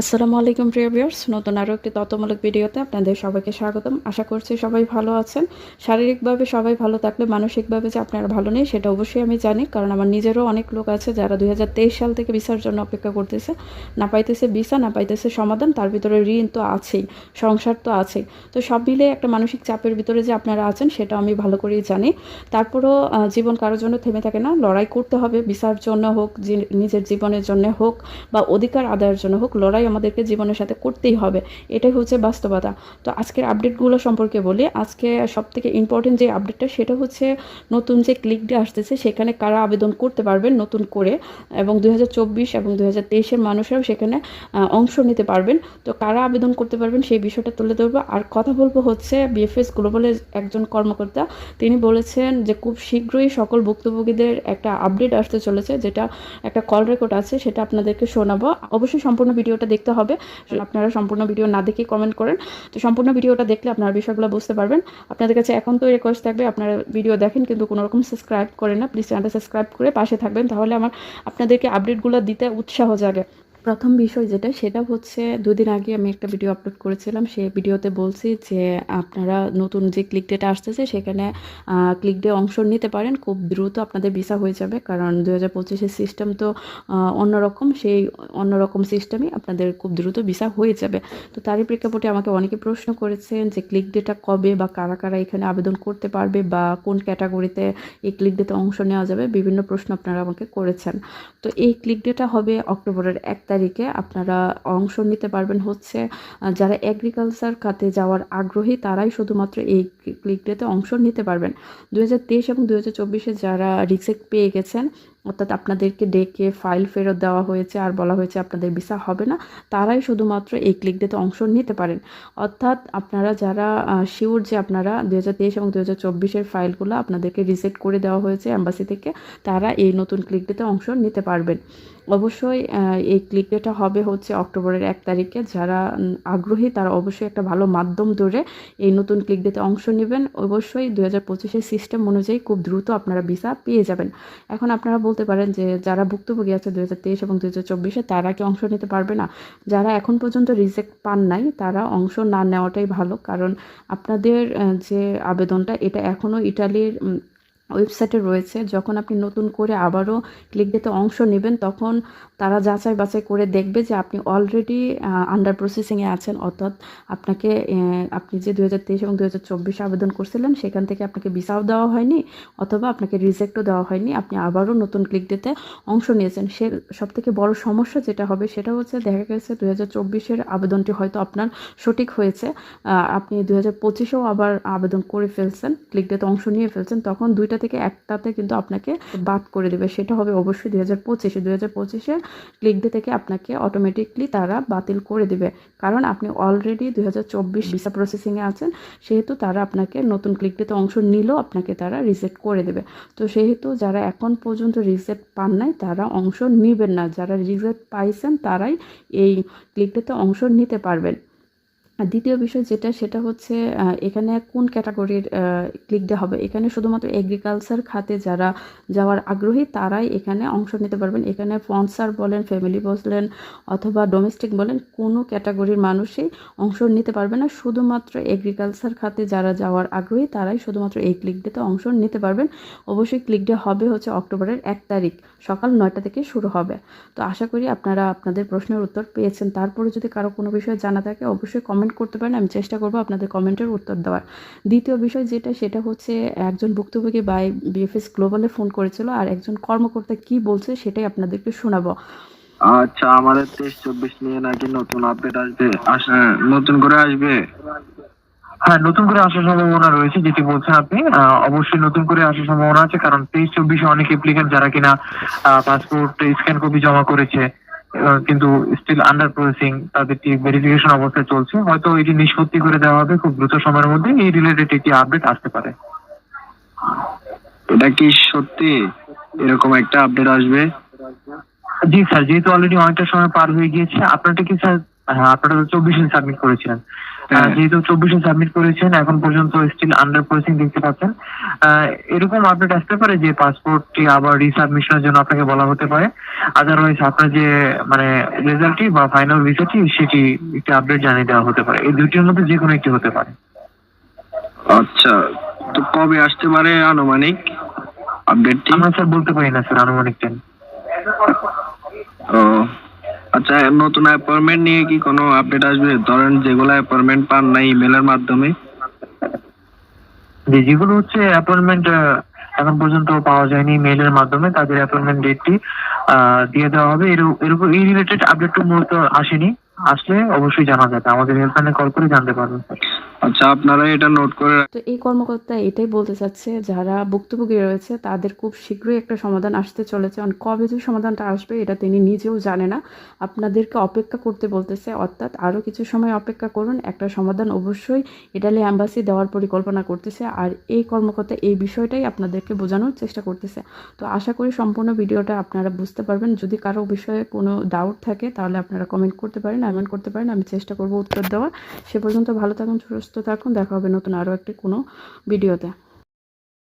আসসালামু আলাইকুম, প্রিয় ভিউয়ার্স। নতুন আরও একটি তথ্যমূলক ভিডিওতে আপনাদের সবাইকে স্বাগতম। আশা করছি সবাই ভালো আছেন। শারীরিকভাবে সবাই ভালো থাকলে, মানসিকভাবে যে আপনারা ভালো নেই, সেটা অবশ্যই আমি জানি। কারণ আমার নিজেরও অনেক লোক আছে যারা দুই হাজার তেইশ সাল থেকে ভিসার জন্য অপেক্ষা করতেছে। না পাইতেছে ভিসা, না পাইতেছে সমাধান, তার ভিতরে ঋণ তো আছেই, সংসার তো আছেই। তো সব মিলে একটা মানসিক চাপের ভিতরে যে আপনারা আছেন, সেটা আমি ভালো করেই জানি। তারপরও জীবন কারোর জন্য থেমে থাকে না। লড়াই করতে হবে, ভিসার জন্য হোক নিজের জীবনের জন্য হোক, বা অধিকার আদায়ের জন্য হোক, লড়াই আমাদেরকে জীবনের সাথে করতেই হবে। এটাই হচ্ছে বাস্তবতা। তো আজকের আপডেটগুলো সম্পর্কে বলি। আজকে সব থেকে ইম্পর্টেন্ট যে আপডেটটা সেটা হচ্ছে নতুন যে ক্লিক ডে আসতেছে, সেখানে কারা আবেদন করতে পারবেন নতুন করে এবং দু হাজার চব্বিশ এবং দুই হাজার মানুষরাও সেখানে অংশ নিতে পারবেন। তো কারা আবেদন করতে পারবেন সেই বিষয়টা তুলে ধরবো। আর কথা বলব হচ্ছে বিএফএস গ্লোবালের একজন কর্মকর্তা। তিনি বলেছেন যে খুব শীঘ্রই সকল ভুক্তভোগীদের একটা আপডেট আসতে চলেছে, যেটা একটা কল রেকর্ড আছে, সেটা আপনাদেরকে শোনাবো। অবশ্যই সম্পূর্ণ ভিডিওটা দেখতে হবে। আপনারা সম্পূর্ণ ভিডিও না দেখে কমেন্ট করেন। তো সম্পূর্ণ ভিডিওটা দেখলে আপনারা বিষয়গুলো বুঝতে পারবেন। আপনাদের কাছে এখন তো রিকোয়েস্ট থাকবে আপনারা ভিডিও দেখেন কিন্তু কোনো রকম সাবস্ক্রাইব করেন না। প্লিজ চ্যানেলটা সাবস্ক্রাইব করে পাশে থাকবেন তাহলে আমার আপনাদেরকে আপডেটগুলো দিতে উৎসাহ জাগে। প্রথম বিষয় যেটা, সেটা হচ্ছে দুদিন আগে আমি একটা ভিডিও আপলোড করেছিলাম। সেই ভিডিওতে বলছি যে, আপনারা নতুন যে ক্লিক ডেটা আসতেছে, সেখানে ক্লিক ডে অংশ নিতে পারেন। খুব দ্রুত আপনাদের ভিসা হয়ে যাবে। কারণ দু হাজার পঁচিশের সিস্টেম তো অন্যরকম। সেই অন্যরকম সিস্টেমই আপনাদের খুব দ্রুত ভিসা হয়ে যাবে। তো তারই প্রেক্ষাপটে আমাকে অনেকে প্রশ্ন করেছেন যে ক্লিক ডেটা কবে বা কারা কারা এখানে আবেদন করতে পারবে বা কোন ক্যাটাগরিতে এই ক্লিক ডেতে অংশ নেওয়া যাবে? বিভিন্ন প্রশ্ন আপনারা আমাকে করেছেন। তো এই ক্লিক ডেটা হবে অক্টোবরের এক তারিখে। আপনারা অংশ নিতে পারবেন হচ্ছে যারা এগ্রিকালচার খাতে যাওয়ার আগ্রহী তারাই শুধুমাত্র এই ক্লিক ডেতে অংশ নিতে পারবেন। দু হাজার তেইশ এবং দু যারা রিজেক্ট পেয়ে গেছেন, অর্থাৎ আপনাদেরকে ডেকে ফাইল ফেরত দেওয়া হয়েছে আর বলা হয়েছে আপনাদের ভিসা হবে না, তারাই শুধুমাত্র এই ক্লিক ডেতে অংশ নিতে পারেন। অর্থাৎ আপনারা যারা শিওর যে আপনারা দু এবং দু হাজার ফাইলগুলো আপনাদেরকে রিসেট করে দেওয়া হয়েছে অ্যাম্বাসি থেকে, তারা এই নতুন ক্লিক ডেতে অংশ নিতে পারবেন। অবশ্যই এই ক্লিক ডেটা হবে হচ্ছে অক্টোবরের এক তারিখে। যারা আগ্রহী, তারা অবশ্যই একটা ভালো মাধ্যম ধরে এই নতুন ক্লিক ডেতে অংশ নেবেন। অবশ্যই দু হাজার পঁচিশের সিস্টেম অনুযায়ী খুব দ্রুত আপনারা ভিসা পেয়ে যাবেন। এখন আপনারা বলতে পারেন যে, যারা ভুক্তভোগী আছে দু হাজার তেইশ এবং দু হাজার চব্বিশে, তারা কি অংশ নিতে পারবে? না। যারা এখন পর্যন্ত রিজেক্ট পান নাই, তারা অংশ না নেওয়াটাই ভালো। কারণ আপনাদের যে আবেদনটা, এটা এখনও ইটালির ওয়েবসাইটে রয়েছে। যখন আপনি নতুন করে আবারও ক্লিক দিতে অংশ নেবেন, তখন তারা যাচাই বাছাই করে দেখবে যে আপনি অলরেডি আন্ডার প্রসেসিংয়ে আছেন। অর্থাৎ আপনাকে আপনি যে দু হাজার তেইশ এবং দু আবেদন করছিলেন, সেখান থেকে আপনাকে ভিসাও দেওয়া হয়নি অথবা আপনাকে রিজেক্টও দেওয়া হয়নি। আপনি আবারও নতুন ক্লিক দিতে অংশ নিয়েছেন। সে সব থেকে বড় সমস্যা যেটা হবে, সেটা হচ্ছে দেখা গেছে দু হাজার আবেদনটি হয়তো আপনার সঠিক হয়েছে। আপনি দু হাজার আবার আবেদন করে ফেলছেন, ক্লিক দিতে অংশ নিয়ে ফেলছেন, তখন দুইটা থেকে একটাতে কিন্তু আপনাকে বাদ করে দেবে। সেটা হবে অবশ্যই দুই হাজার পঁচিশে। দুই হাজার পঁচিশে ক্লিক ডে থেকে আপনাকে অটোমেটিকলি তারা বাতিল করে দেবে। কারণ আপনি অলরেডি দুই হাজার চব্বিশ ভিসা প্রসেসিংয়ে আছেন, সেহেতু তারা আপনাকে নতুন ক্লিক ডেতে অংশ নিলেও আপনাকে তারা রিজেক্ট করে দেবে। তো সেহেতু যারা এখন পর্যন্ত রিজেক্ট পান নাই, তারা অংশ নেবেন না। যারা রিজেক্ট পাইছেন, তারাই এই ক্লিক ডেতে অংশ নিতে পারবেন। আর দ্বিতীয় বিষয় যেটা, সেটা হচ্ছে এখানে কোন ক্যাটাগরির ক্লিক দেওয়া হবে? এখানে শুধুমাত্র এগ্রিকালচার খাতে যারা যাওয়ার আগ্রহী, তারাই এখানে অংশ নিতে পারবেন। এখানে স্পন্সার বলেন ফ্যামিলি বলেন, অথবা ডোমেস্টিক বলেন, কোনো ক্যাটাগরির মানুষই অংশ নিতে পারবে না। শুধুমাত্র এগ্রিকালচার খাতে যারা যাওয়ার আগ্রহী, তারাই শুধুমাত্র এই ক্লিক ডেতে অংশ নিতে পারবেন। অবশ্যই ক্লিক ডে হবে হচ্ছে অক্টোবরের এক তারিখ, সকাল নয়টা থেকে শুরু হবে। তো আশা করি আপনারা আপনাদের প্রশ্নের উত্তর পেয়েছেন। তারপরে যদি কারও কোনো বিষয়ে জানা থাকে, অবশ্যই কমেন্ট করতে পারেন, আমি চেষ্টা করব আপনাদের কমেন্টের উত্তর দেওয়ার। দ্বিতীয় বিষয় যেটা, সেটা হচ্ছে একজন ভুক্তভোগী বাই বিএফএস গ্লোবালে ফোন করেছিল আর একজন কর্মকর্তা কি বলছে সেটাই আপনাদেরকে শোনাবো। আচ্ছা আমাদের তেইশ চব্বিশ নিয়ে নাকি নতুন আপডেট আসবে, আস- নতুন করে আসবে? হ্যাঁ নতুন করে আসার সম্ভাবনা রয়েছে, যেটি বলছেন আপনি। অবশ্যই নতুন করে আসার সম্ভাবনা আছে, কারণ তেইশ চব্বিশে অনেক অ্যাপ্লিকেন্ট যারা কিনা পাসপোর্ট স্ক্যান কপি জমা করেছে। কিন্তু স্টিল আন্ডার প্রসেসিং তাদেরটি ভেরিফিকেশন অবস্থায় চলছে হয়তো এটি নিষ্পত্তি করে দেওয়া হবে খুব দ্রুত সময়ের মধ্যে। এই রিলেটেড একটি আপডেট আসতে পারে। এটা কি সত্যি? এরকম একটা আপডেট আসবে? জি স্যার যেহেতু অলরেডি অনেকটা সময় পার হয়ে গিয়েছে আপনারটা কি স্যার হ্যাঁ আপনারা তো চব্বিশে সাবমিট করেছিলেন। যেহেতু চব্বিশে সাবমিট করেছেন এখন পর্যন্ত স্টিল আন্ডার প্রসেসিং দেখতে পাচ্ছেন। এরকম আপডেট আসতে পারে যে পাসপোর্টটি আবার রিসাবমিশনের জন্য আপনাকে বলা হতে পারে। আদারওয়াইজ আপনার যে মানে রেজাল্টটি বা ফাইনাল ভিসাটি সেটি একটি আপডেট জানিয়ে দেওয়া হতে পারে। এই দুটির মধ্যে যে কোনো একটি হতে পারে। আচ্ছা তো কবে আসতে পারে আনুমানিক আপডেটটি আমরা স্যার বলতে পারি না স্যার আনুমানিক টাইম ও আচ্ছা নতুন অ্যাপয়েন্টমেন্ট নিয়ে কি কোনো আপডেট আসবে? ধরেন যেগুলো অ্যাপয়েন্টমেন্ট পান নাই ইমেলের মাধ্যমে। যেগুলো হচ্ছে অ্যাপয়েন্টমেন্ট এখন পর্যন্ত পাওয়া যায়নি মেলের মাধ্যমে, তাদের অ্যাপয়েন্টমেন্ট ডেটটি দিয়ে দেওয়া হবে। এর এরকম এই রিলেটেড আপডেট মূলত আসেনি। আসলে অবশ্যই জানা যাবে। আমাদের হেল্পলাইনে কল করে জানতে পারবেন। আচ্ছা আপনারা এটা নোট করে তো এই কর্মকর্তা এটাই বলতে চাচ্ছে, যারা ভুক্তভোগী রয়েছে, তাদের খুব শীঘ্রই একটা সমাধান আসতে চলেছে। আর কবে যে সমাধানটা আসবে, এটা তিনি নিজেও জানে না। আপনাদেরকে অপেক্ষা করতে বলতেছে, অর্থাৎ আরও কিছু সময় অপেক্ষা করুন, একটা সমাধান অবশ্যই ইটালি অ্যাম্বাসি দেওয়ার পরিকল্পনা করতেছে। আর এই কর্মকর্তা এই বিষয়টাই আপনাদেরকে বোঝানোর চেষ্টা করতেছে। তো আশা করি সম্পূর্ণ ভিডিওটা আপনারা বুঝতে পারবেন। যদি কারও বিষয়ে কোনো ডাউট থাকে, তাহলে আপনারা কমেন্ট করতে পারেন, এমন করতে পারেন, আমি চেষ্টা করব উত্তর দেওয়ার। সে পর্যন্ত ভালো থাকুন সুস্থ থাকুন দেখা হবে নতুন আরও একটি কোনো ভিডিওতে।